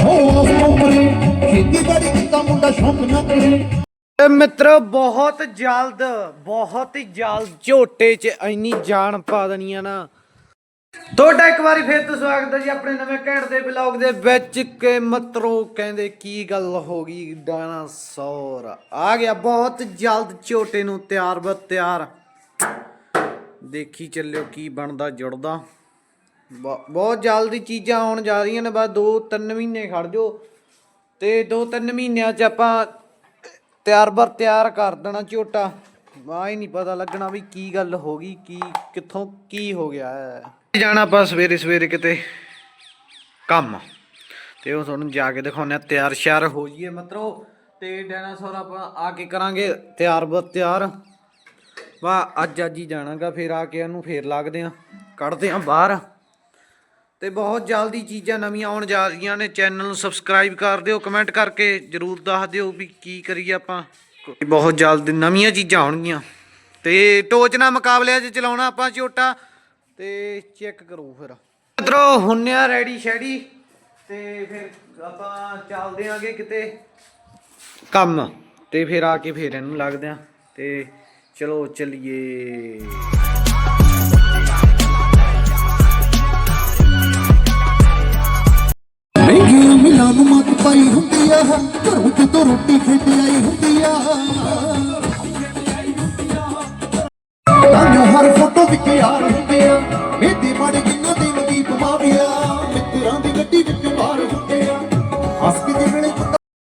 ਹੋ ਉਮਰੇ ਖੇਤੀਬਾੜੀ ਕੀਤਾ ਮੁੰਡਾ ਸ਼ੌਂਕ ਨਾ ਕਰੇ ਇਹ ਮਿੱਤਰੋ, ਬਹੁਤ ਜਲਦ, ਬਹੁਤ ਹੀ ਜਲਦ ਝੋਟੇ 'ਚ ਇੰਨੀ ਜਾਨ ਪਾ ਦੇਣੀ ਆ ਨਾ। ਤੁਹਾਡਾ ਇੱਕ ਵਾਰੀ ਫੇਰ ਤੋਂ ਸਵਾਗਤ ਹੈ ਜੀ ਆਪਣੇ ਨਵੇਂ ਘੈਂਟ ਦੇ ਬਲੌਗ ਦੇ ਵਿੱਚ ਕਿ ਮਿੱਤਰੋ, ਕਹਿੰਦੇ ਕੀ ਗੱਲ ਹੋ ਗਈ ਡਾਇਨਾਸੌਰ। ਆ ਗਿਆ ਬਹੁਤ ਜਲਦ ਝੋਟੇ ਨੂੰ ਤਿਆਰ ਬਰ ਤਿਆਰ। ਦੇਖੀ ਚੱਲਿਓ ਕੀ ਬਣਦਾ ਜੁੜਦਾ। ਬਹੁਤ ਜਲਦੀ ਚੀਜ਼ਾਂ ਆਉਣ ਜਾ ਰਹੀਆਂ ਨੇ, ਬਸ 2-3 ਮਹੀਨੇ ਖੜ ਜਾਓ। ਤੇ 2-3 ਮਹੀਨਿਆਂ 'ਚ ਆਪਾਂ ਤਿਆਰ ਬਰ ਤਿਆਰ ਕਰ ਦੇਣਾ ਝੋਟਾ। ਵਾਹ ਹੀ ਨਹੀਂ ਪਤਾ ਲੱਗਣਾ ਵੀ ਕੀ ਗੱਲ ਹੋ ਗਈ, ਕੀ, ਕਿੱਥੋਂ ਕੀ ਹੋ ਗਿਆ ਹੈ। ਜਾਣਾ ਆਪਾਂ ਸਵੇਰੇ ਸਵੇਰੇ ਕਿਤੇ? ਕੰਮ। ਤੇ ਉਹ ਤੁਹਾਨੂੰ ਜਾ ਕੇ ਦਿਖਾਉਂਦੇ ਆ ਤਿਆਰ ਸ਼ਿਆਰ ਹੋ ਜੀਏ ਮਤਰੋ। ਤੇ ਡਾਇਨਾਸੌਰ ਆਪਾਂ ਆ ਕੇ ਕਰਾਂਗੇ, ਤਿਆਰ ਬਰ ਤਿਆਰ। ਵਾ ਅੱਜ ਅੱਜ ਹੀ ਜਾਣਾਗਾ, ਫਿਰ ਆ ਕੇ ਇਹਨੂੰ ਫੇਰ ਲੱਗਦੇ ਆ ਕੱਢਦੇ ਆ ਬਾਹਰ। ਤੇ ਬਹੁਤ ਜਲਦੀ ਚੀਜ਼ਾਂ ਨਵੀਆਂ ਆਉਣ ਜਾ ਰਹੀਆਂ ਨੇ। ਚੈਨਲ ਨੂੰ ਸਬਸਕ੍ਰਾਈਬ ਕਰ ਦਿਓ ਕਮੈਂਟ ਕਰਕੇ ਜਰੂਰ ਦੱਸ ਦਿਓ ਵੀ ਕੀ ਕਰੀਏ ਆਪਾਂ। ਬਹੁਤ ਜਲਦ ਨਵੀਆਂ ਚੀਜ਼ਾਂ ਆਉਣਗੀਆਂ। ਤੇ ਟੋਚਨਾ ਮੁਕਾਬਲਿਆਂ 'ਚ ਚਲਾਉਣਾ ਆਪਾਂ ਝੋਟਾ ਤੇ ਚੈੱਕ ਕਰੋ ਫਿਰ। ਮਿੱਤਰੋ ਹੁੰਨਿਆ ਰੈਡੀ ਸ਼ੈਡੀ। ਤੇ ਫਿਰ ਆਪਾਂ ਚੱਲਦੇ ਆਂਗੇ ਕਿਤੇ ਕੰਮ। ਤੇ ਫਿਰ ਆ ਕੇ ਫਿਰ ਇਹਨੂੰ ਲੱਗਦੇ ਆ। ਤੇ ਚਲੋ ਚੱਲੀਏ।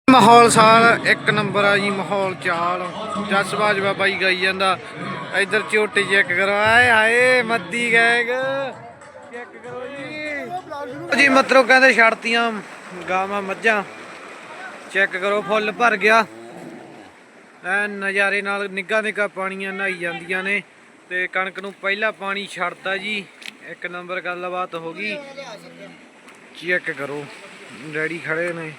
ਮਾਹੌਲ ਸਾਲ, ਇੱਕ ਨੰਬਰ ਆ ਜੀ ਮਾਹੌਲ ਚਾਲ। ਜਸ ਬਾਜਵਾ ਬਾਈ ਗਾਈ ਜਾਂਦਾ। ਇੱਧਰ ਝੋਟੇ ਚੈੱਕ ਕਰੋ। ਆਏ ਹਾਏ, ਮੱਦੀ ਗੈਗ। ਚੈੱਕ ਕਰੋ ਜੀ। ਜੀ ਮਤਰੋ, ਕਹਿੰਦੇ ਛੜਤੀਆਂ ਗਾਵਾਂ ਮੱਝਾਂ। ਚੈੱਕ ਕਰੋ, ਫੁੱਲ ਭਰ ਗਿਆ। ਐ ਨਜ਼ਾਰੇ ਨਾਲ ਨਿੱਗਾ ਨਿੱਗਾ ਪਾਣੀਆਂ ਨਹਾਈ ਜਾਂਦੀਆਂ ਨੇ। ਤੇ ਕਣਕ ਨੂੰ ਪਹਿਲਾ ਪਾਣੀ ਛੱਡਤਾ ਜੀ। ਇੱਕ ਨੰਬਰ ਗੱਲਬਾਤ ਹੋ ਗਈ। ਚੈੱਕ ਕਰੋ। ਡੈਡੀ ਖੜੇ ਨੇ।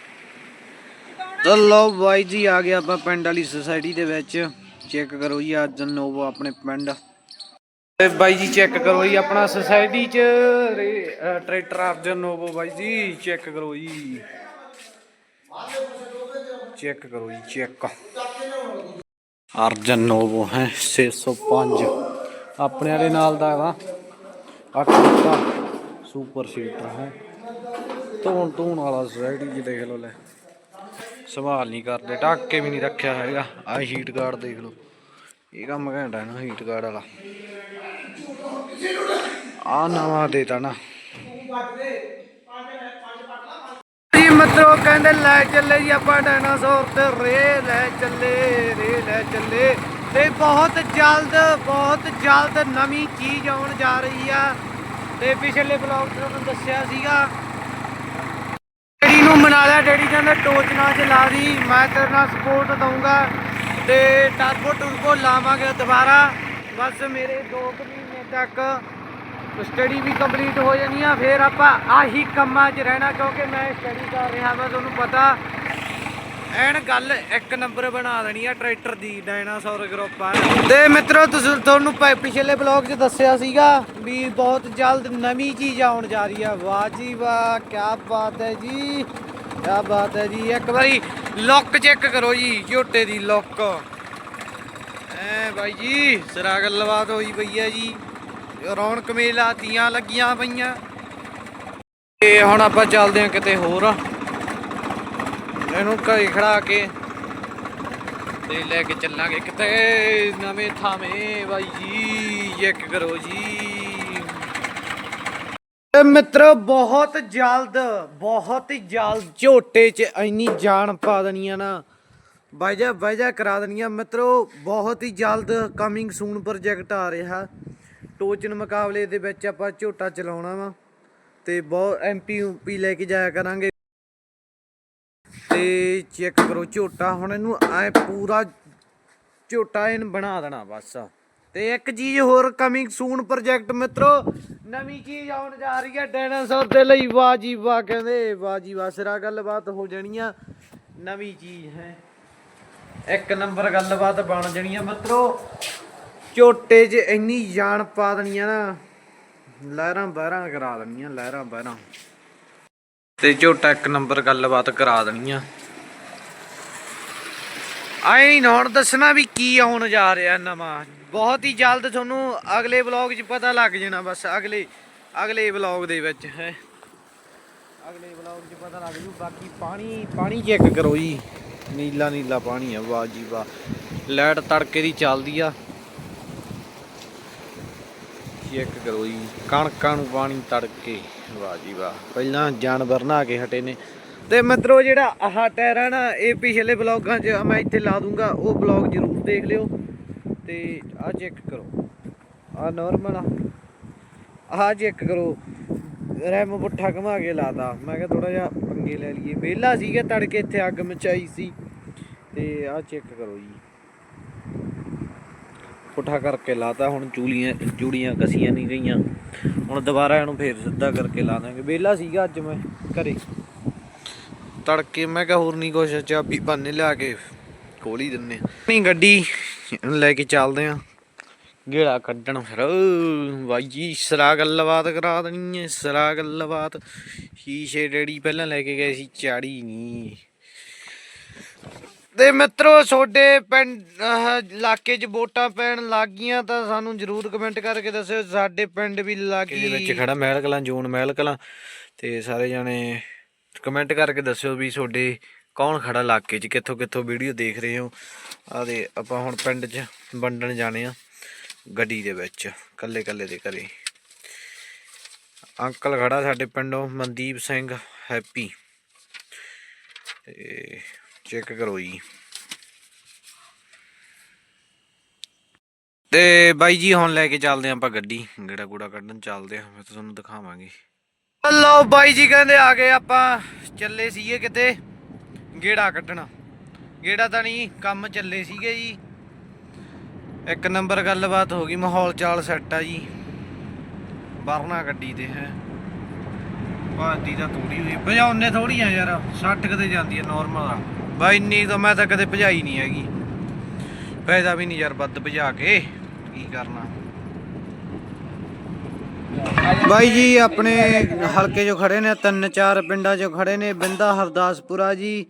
ਚਲੋ ਬਾਈ ਜੀ, ਆ ਗਿਆ ਆਪਾਂ ਪਿੰਡ ਵਾਲੀ ਸੁਸਾਇਟੀ ਦੇ ਵਿੱਚ। ਚੈੱਕ ਕਰੋ ਜੀ ਅੱਜ ਨੋਵੋ ਆਪਣੇ ਪਿੰਡ। ਤੇ ਬਾਈ ਜੀ, ਚੈੱਕ ਕਰੋ ਜੀ, ਆਪਣਾ ਸੁਸਾਇਟੀ ਚ ਟਰੈਕਟਰ ਅਰਜਨ ਨੋਵੋ ਬਾਈ ਜੀ, ਚੈੱਕ ਕਰੋ ਜੀ। ਚੈੱਕ ਕਰੋ ਜੀ, ਚੈੱਕ। ਅਰਜਨ ਨੋਵੋ ਹੈ 605 ਆਪਣੇ ਵਾਲੇ ਨਾਲ ਦਾ ਵਾ। 8 ਸੁਪਰ ਸੀਟਰ ਹੈ। ਧੋਣ ਧੋਣ ਵਾਲਾ ਸੁਸਾਇਟੀ ਜੀ ਦੇਖ ਲਓ ਲੈ। ਸੰਭਾਲ ਨਹੀਂ ਕਰਦੇ, ਢੱਕ ਕੇ ਵੀ ਨਹੀਂ ਰੱਖਿਆ ਹੈਗਾ। ਆ ਹੀਟ ਗਾਰਡ ਦੇਖ ਲਓ। ਇਹ ਕੰਮ ਘੈਂਟਾ ਨਾ ਹੀਟ ਗਾਰਡ ਵਾਲਾ। ਆ ਨਵਾਂ ਦੇਤਾ ਨਾ। ਜੀ ਮਤਲਬ ਕਹਿੰਦੇ ਲੈ ਚੱਲੇ ਜੀ ਆਪਾਂ ਡਾਇਨਾਸੌਰ ਤੇ, ਰੇ ਲੈ ਚੱਲੇ, ਰੇ ਲੈ ਚੱਲੇ। ਤੇ ਬਹੁਤ ਜਲਦ ਬਹੁਤ ਜਲਦ ਨਵੀਂ ਚੀਜ਼ ਆਉਣ ਜਾ ਰਹੀ ਆ। ਤੇ ਪਿਛਲੇ ਬਲੌਗ 'ਚ ਤੁਹਾਨੂੰ ਦੱਸਿਆ ਸੀਗਾ ਡੈਡੀ ਨੂੰ ਲਿਆ, ਡੈਡੀ ਕਹਿੰਦਾ ਟੋਚ ਨਾ ਚਲਾ ਦੀ, ਮੈਂ ਤੇਰੇ ਨਾਲ ਸਪੋਰਟ ਦਊਂਗਾ ਤੇ ਟਰਬੋ ਟਰਬੋ ਲਾਵਾਂਗੇ ਦੁਬਾਰਾ। ਬਸ ਮੇਰੇ 2 ਮਹੀਨੇ ਤੱਕ ਸਟੱਡੀ ਵੀ ਕੰਪਲੀਟ ਹੋ ਜਾਣੀ ਆ, ਫਿਰ ਆਪਾਂ ਆਹੀ ਕੰਮਾਂ 'ਚ ਰਹਿਣਾ ਕਿਉਂਕਿ ਮੈਂ ਸਟੱਡੀ ਕਰ ਰਿਹਾ ਵਾ, ਤੁਹਾਨੂੰ ਪਤਾ। ਐਨ ਗੱਲ ਇੱਕ ਨੰਬਰ ਬਣਾ ਦੇਣੀ ਆ ਟਰੈਕਟਰ ਦੀ ਡਾਇਨਾਸੌਰ ਗਰੁੱਪ ਆ। ਤੇ ਮਿੱਤਰੋ, ਤੁਸੀਂ ਤੁਹਾਨੂੰ ਪਿਛਲੇ ਬਲੌਗ 'ਚ ਦੱਸਿਆ ਸੀਗਾ ਵੀ ਬਹੁਤ ਜਲਦ ਨਵੀਂ ਚੀਜ਼ ਆਉਣ ਜਾ ਰਹੀ ਆ। ਵਾਹ ਜੀ ਵਾਹ ਕੀ ਬਾਤ ਹੈ ਜੀ। ਕੀ ਬਾਤ ਹੈ ਜੀ, ਇੱਕ ਵਾਰੀ ਲੁੱਕ ਚੈੱਕ ਕਰੋ ਜੀ, ਝੋਟੇ ਦੀ ਲੁੱਕ ਐ ਬਾਈ ਜੀ ਸਿਰਾ ਗੱਲਬਾਤ ਹੋਈ ਪਈ ਹੈ ਜੀ। ਰੌਣਕ ਮੇਲਾ ਤੀਆਂ ਲੱਗੀਆਂ ਪਈਆਂ। ਤੇ ਹੁਣ ਆਪਾਂ ਚੱਲਦੇ ਹਾਂ ਕਿਤੇ ਹੋਰ। ਇਹਨੂੰ ਘਰੇ ਖੜਾ ਕੇ ਤੇ ਲੈ ਕੇ ਚੱਲਾਂਗੇ ਕਿਤੇ ਨਵੇਂ ਥਾਵੇਂ ਬਾਈ ਜੀ ਚੈੱਕ ਕਰੋ ਜੀ। ਤੇ ਮਿੱਤਰੋ, ਬਹੁਤ ਜਲਦ, ਬਹੁਤ ਹੀ ਜਲਦ ਝੋਟੇ 'ਚ ਇੰਨੀ ਜਾਨ ਪਾ ਦੇਣੀ ਆ ਨਾ। ਵਾਜਾ ਵਾਜਾ ਕਰਾ ਦੇਣੀ ਆ ਮਿੱਤਰੋ, ਬਹੁਤ ਹੀ ਜਲਦ ਕਮਿੰਗ ਸੂਨ ਪ੍ਰੋਜੈਕਟ ਆ ਰਿਹਾ। ਟੋਚਨ ਮੁਕਾਬਲੇ ਦੇ ਵਿੱਚ ਆਪਾਂ ਝੋਟਾ ਚਲਾਉਣਾ ਵਾ ਤੇ ਬਹੁਤ ਐਮਪੀ ਯੂਪੀ ਲੈ ਕੇ ਜਾਇਆ ਕਰਾਂਗੇ। ਤੇ ਚੈੱਕ ਕਰੋ ਝੋਟਾ। ਹੁਣ ਇਹਨੂੰ ਐ ਪੂਰਾ ਝੋਟਾ ਇਹਨ ਬਣਾ ਦੇਣਾ ਬਸ। ਤੇ ਇੱਕ ਚੀਜ਼ ਹੋਰ ਕਮਿੰਗ ਸੂਨ ਪ੍ਰੋਜੈਕਟ ਮਿੱਤਰੋ, ਨਵੀਂ ਚੀਜ਼ ਆਉਣ ਜਾ ਰਹੀ ਹੈ ਡਾਇਨਾਸੌਰ ਦੇ ਲਈ। ਵਾਹ ਜੀ ਵਾਹ, ਕਹਿੰਦੇ, ਵਾਹ ਜੀ ਵਾਹ, ਸਿਰਾ ਗੱਲਬਾਤ ਹੋ ਜਾਣੀ ਆ ਨਵੀਂ ਚੀਜ਼ ਹੈ। ਇੱਕ ਨੰਬਰ ਗੱਲਬਾਤ ਬਣ ਜਾਣੀ ਆ ਮਿੱਤਰੋ। ਝੋਟੇ 'ਚ ਇੰਨੀ ਜਾਨ ਪਾ ਦੇਣੀ ਆ ਨਾ, ਲਹਿਰਾਂ ਬਹਿਰਾਂ ਕਰਾ ਦੇਣੀਆਂ ਲਹਿਰਾਂ ਬਹਿਰਾਂ। ਤੇ ਝੋਟਾ ਇੱਕ ਨੰਬਰ ਗੱਲਬਾਤ ਕਰਾ ਦੇਣੀ ਆ। ਆਏ ਨਹੀਂ ਹੁਣ ਦੱਸਣਾ ਵੀ ਕੀ ਆਉਣ ਜਾ ਰਿਹਾ ਨਵਾਂ। ਬਹੁਤ ਹੀ ਜਲਦ ਤੁਹਾਨੂੰ ਅਗਲੇ ਵਲੌਗ 'ਚ ਪਤਾ ਲੱਗ ਜਾਣਾ ਬਸ ਅਗਲੇ ਅਗਲੇ ਵਲੌਗ ਦੇ ਵਿੱਚ, ਹੈ। ਅਗਲੇ ਵਲੌਗ 'ਚ ਪਤਾ ਲੱਗ ਜੂ, ਬਾਕੀ ਪਾਣੀ ਪਾਣੀ ਚੈੱਕ ਕਰੋ ਜੀ। ਨੀਲਾ ਨੀਲਾ ਪਾਣੀ ਆ, ਵਾਹ ਜੀ ਵਾਹ। ਲਾਈਟ ਤੜਕੇ ਦੀ ਚੱਲਦੀ ਆ। ਚੈੱਕ ਕਰੋ ਜੀ, ਕਣਕਾਂ ਨੂੰ ਪਾਣੀ ਤੜਕੇ, ਵਾਹ ਜੀ ਵਾਹ। ਪਹਿਲਾਂ ਜਾਨਵਰ ਨਹਾ ਕੇ ਹਟੇ ਨੇ। ਤੇ ਮਿੱਤਰੋ ਜਿਹੜਾ ਆਹ ਟਾਇਰ ਆ ਨਾ, ਇਹ ਪਿਛਲੇ ਬਲੌਗਾਂ 'ਚ ਮੈਂ ਇੱਥੇ ਲਾ ਦੂੰਗਾ, ਉਹ ਬਲੌਗ ਜ਼ਰੂਰ ਦੇਖ ਲਿਓ। ਤੇ ਆ ਚੈੱਕ ਕਰੋ। ਆ ਨਾਰਮਲ ਆ। ਆਹ ਚੈੱਕ ਕਰੋ। ਰੈਮ ਪੁੱਠਾ ਘਮਾ ਕੇ ਲਾਤਾ। ਮੈਂ ਕਿਹਾ ਥੋੜਾ ਜਿਹਾ ਪੰਗੇ ਲੈ ਲਈਏ। ਵਿਹਲਾ ਸੀਗਾ, ਤੜਕੇ ਇੱਥੇ ਅੱਗ ਮਚਾਈ ਸੀ। ਤੇ ਆ ਚੈੱਕ ਕਰੋ ਜੀ। ਪੁੱਠਾ ਕਰਕੇ ਲਾਤਾ। ਹੁਣ ਚੂਲੀਆਂ, ਚੂੜੀਆਂ ਕਸੀਆਂ ਨਹੀਂ ਗਈਆਂ। ਹੁਣ ਦੁਬਾਰਾ ਇਹਨੂੰ ਫੇਰ ਸਿੱਧਾ ਕਰਕੇ ਲਾ ਦਾਂਗੇ ਵਿਹਲਾ ਸੀਗਾ ਅੱਜ ਮੈਂ ਘਰੇ। ਤੜਕੇ ਮੈਂ ਕਿਹਾ ਹੋਰ ਨਹੀਂ ਕੁਛ। ਚਾਬੀ ਬੰਨੇ ਲਿਆ ਕੇ ਖੋਲ ਹੀ ਦਿੰਨੇ। ਨਹੀਂ ਗੱਡੀ ਲੈ ਕੇ ਚੱਲਦੇ ਆ। ਗੇੜਾ ਕੱਢਣ ਫਿਰ। ਬਾਈ ਜੀ ਸਰਾ ਗੱਲਬਾਤ ਕਰਾ ਦੇਣੀ ਐ ਸਰਾ ਗੱਲਬਾਤ। ਸ਼ੀਸ਼ੇ ਡੈਡੀ ਪਹਿਲਾਂ ਲੈ ਕੇ ਗਏ ਸੀ ਚਾੜੀ ਨਹੀਂ ਤੇ ਮਿੱਤਰੋ ਤੁਹਾਡੇ ਪਿੰਡ ਇਲਾਕੇ 'ਚ ਵੋਟਾਂ ਪੈਣ ਲੱਗ ਗਈਆਂ ਤਾਂ ਸਾਨੂੰ ਜਰੂਰ ਕਮੈਂਟ ਕਰਕੇ ਦੱਸਿਓ ਸਾਡੇ ਪਿੰਡ ਵੀ ਲੱਗੀ ਵਿੱਚ ਖੜਾ ਮਹਿਲ ਕਲਾਂ ਜੂਨ ਮਹਿਲ ਕਲਾਂ। ਤੇ ਸਾਰੇ ਜਾਣੇ ਕਮੈਂਟ ਕਰਕੇ ਦੱਸਿਓ ਵੀ ਤੁਹਾਡੇ ਕੌਣ ਖੜਾ ਇਲਾਕੇ 'ਚ, ਕਿੱਥੋਂ ਕਿੱਥੋਂ ਵੀਡੀਓ ਦੇਖ ਰਹੇ ਹੋ? ਆ ਦੇ, ਆਪਾਂ ਹੁਣ ਪਿੰਡ 'ਚ ਵੰਡਣ ਜਾਣੇ ਆ, ਗੱਡੀ ਦੇ ਵਿੱਚ ਕੱਲੇ ਕੱਲੇ ਦੇ ਘਰੇ। ਅੰਕਲ ਖੜਾ ਸਾਡੇ ਪਿੰਡੋਂ, ਮਨਦੀਪ ਸਿੰਘ, ਹੈਪੀ। ਤੇ ਚੈੱਕ ਕਰੋ ਜੀ। ਤੇ ਬਾਈ ਜੀ, ਹੁਣ ਲੈ ਕੇ ਚੱਲਦੇ ਆਂ ਆਪਾਂ ਗੱਡੀ, ਗੇੜਾ ਗੂੜਾ ਕੱਢਣ ਚੱਲਦੇ ਆਂ ਫਿਰ ਤੁਹਾਨੂੰ ਦਿਖਾਵਾਂਗੇ। ਲਓ ਬਾਈ ਜੀ, ਕਹਿੰਦੇ ਆ ਗਏ ਆਪਾਂ, ਚੱਲੇ ਸੀਗੇ ਕਿਤੇ। ਗੇੜਾ ਕੱਢਣਾ। ਗੇੜਾ ਤਾਂ ਨਹੀਂ, ਕੰਮ ਚੱਲੇ ਸੀਗੇ ਜੀ। ਇੱਕ ਨੰਬਰ ਗੱਲਬਾਤ ਹੋ ਗਈ, ਮਾਹੌਲ ਚਾਲ ਸੈੱਟ ਆ ਜੀ। ਵਰਨਾ ਗੱਡੀ ਤੇ ਹੈ। ਭਾਦੀ ਤਾਂ ਥੋੜੀ ਹੋਈ। ਭਜਾਉਨੇ ਥੋੜੀ ਆ ਯਾਰ 60 ਕਦੇ ਜਾਂਦੀ ਹੈ ਨਾਰਮਲ ਆ। ਬਾਈ ਇੰਨੀ ਤਾਂ ਮੈਂ ਤਾਂ ਕਦੇ ਭਜਾਈ ਨਹੀਂ ਹੈਗੀ। ਫਾਇਦਾ ਵੀ ਨਹੀਂ ਯਾਰ ਵੱਧ ਭਜਾ ਕੇ, ਕੀ ਕਰਨਾ। ਬਾਈ ਜੀ, ਆਪਣੇ ਹਲਕੇ 'ਚੋਂ ਖੜੇ ਨੇ, ਤਿੰਨ ਚਾਰ ਪਿੰਡਾਂ 'ਚੋਂ ਖੜੇ ਨੇ, ਬਿੰਦਾ ਹਰਦਾਸਪੁਰਾ ਜੀ,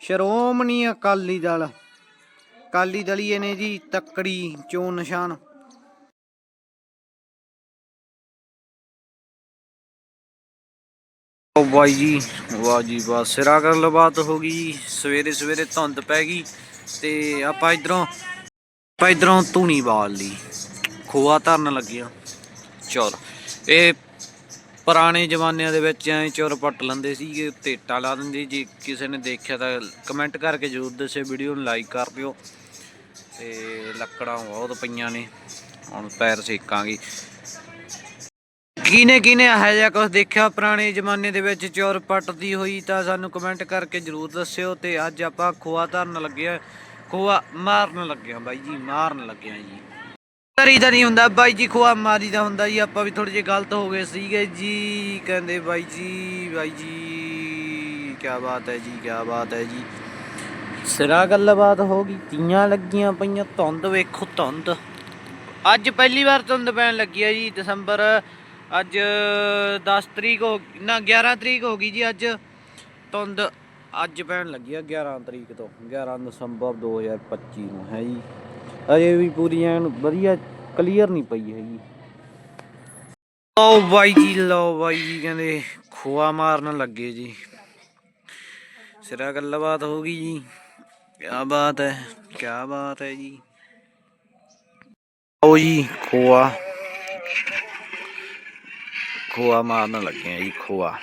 ਸ਼੍ਰੋਮਣੀ ਅਕਾਲੀ ਦਲ। ਅਕਾਲੀ ਦਲੀਏ ਨੇ ਜੀ, ਤੱਕੜੀ ਚੋਣ ਨਿਸ਼ਾਨ। ਓ ਬਾਈ ਜੀ, ਵਾਹ ਜੀ ਵਾਹ, ਸਿਰਾ ਗੱਲਬਾਤ ਹੋ ਗਈ ਸਵੇਰੇ ਸਵੇਰੇ ਧੁੰਦ ਪੈ ਗਈ ਤੇ ਆਪਾਂ ਇਧਰੋਂ ਆਪਾਂ ਇਧਰੋਂ ਧੂਣੀ ਬਾਲ ਲਈ। ਖੋਆ ਧਰਨ ਲੱਗਿਆ। ਚਲ। ਇਹ ਪੁਰਾਣੇ ਜ਼ਮਾਨਿਆਂ ਦੇ ਵਿੱਚ ਐਂ ਚੋਰ ਪੱਟ ਲੈਂਦੇ ਸੀਗੇ, ਉੱਤੇ ਇੱਟਾਂ ਲਾ ਦਿੰਦੇ। ਜੇ ਕਿਸੇ ਨੇ ਦੇਖਿਆ ਤਾਂ ਕਮੈਂਟ ਕਰਕੇ ਜ਼ਰੂਰ ਦੱਸਿਓ, ਵੀਡੀਓ ਨੂੰ ਲਾਈਕ ਕਰ ਦਿਓ। ਤੇ ਲੱਕੜਾਂ ਬਹੁਤ ਪਈਆਂ ਨੇ, ਹੁਣ ਪੈਰ ਸੇਕਾਂਗੇ। ਕਿਨੇ ਕਿਨੇ ਇਹੋ ਜਿਹਾ ਕੁਝ ਦੇਖਿਆ ਪੁਰਾਣੇ ਜ਼ਮਾਨੇ ਦੇ ਵਿੱਚ ਚੋਰ ਪੱਟਦੀ ਹੋਈ, ਤਾਂ ਸਾਨੂੰ ਕਮੈਂਟ ਕਰਕੇ ਜਰੂਰ ਦੱਸਿਓ। ਤੇ ਅੱਜ ਆਪਾਂ ਖੋਆ ਧਰਨ ਲੱਗੇ ਆ, ਖੋਆ ਮਾਰਨ ਲੱਗੇ ਆ ਬਾਈ ਜੀ, ਮਾਰਨ ਲੱਗੇ ਆ ਜੀ। ਕਰੀ ਤਾਂ ਨਹੀਂ ਹੁੰਦਾ, ਬਾਈ ਜੀ ਖੋਆ ਮਾਰੀ ਦਾ ਹੁੰਦਾ ਜੀ, ਆਪਾਂ ਵੀ ਥੋੜੇ ਜਿਹੇ ਗਲਤ ਹੋ ਗਏ ਸੀਗੇ ਜੀ, ਕਹਿੰਦੇ ਬਾਈ ਜੀ ਬਾਈ ਜੀ ਕੀ ਬਾਤ ਹੈ ਜੀ ਕੀ ਬਾਤ ਹੈ ਜੀ। ਸਿਰਾ ਗੱਲਬਾਤ ਹੋ ਗਈ, ਤੀਆਂ ਲੱਗੀਆਂ ਪਈਆਂ, ਧੁੰਦ ਵੇਖੋ ਧੁੰਦ। ਅੱਜ ਪਹਿਲੀ ਵਾਰ ਧੁੰਦ ਪੈਣ ਲੱਗੀ ਹੈ ਜੀ, ਦਸੰਬਰ, ਅੱਜ 10 ਤਰੀਕ ਹੋ ਨਾ 11 ਤਰੀਕ ਹੋ ਗਈ ਜੀ ਅੱਜ। ਧੁੰਦ ਅੱਜ ਪੈਣ ਲੱਗੀ ਆ 11 ਤਰੀਕ ਤੋਂ 11 ਦਸੰਬਰ 2025 ਨੂੰ, ਹੈ ਜੀ। ਅਜੇ ਵੀ ਪੂਰੀ ਐਨ ਵਧੀਆ ਕਲੀਅਰ ਨਹੀਂ ਪਈ ਹੈਗੀ। ਲਓ ਬਾਈ ਜੀ, ਲਓ ਬਾਈ ਜੀ ਕਹਿੰਦੇ ਖੋਆ ਮਾਰਨ ਲੱਗੇ ਜੀ। ਸਿਰਾ ਗੱਲਬਾਤ ਹੋ ਗਈ ਜੀ। ਕਿਆ ਬਾਤ ਹੈ, ਕਿਆ ਬਾਤ ਹੈ ਜੀ। ਆਓ ਜੀ, ਖੋਆ। ਖੋਆ ਮਾਰਨ ਲੱਗੇ ਆ ਜੀ, ਖੋਆ।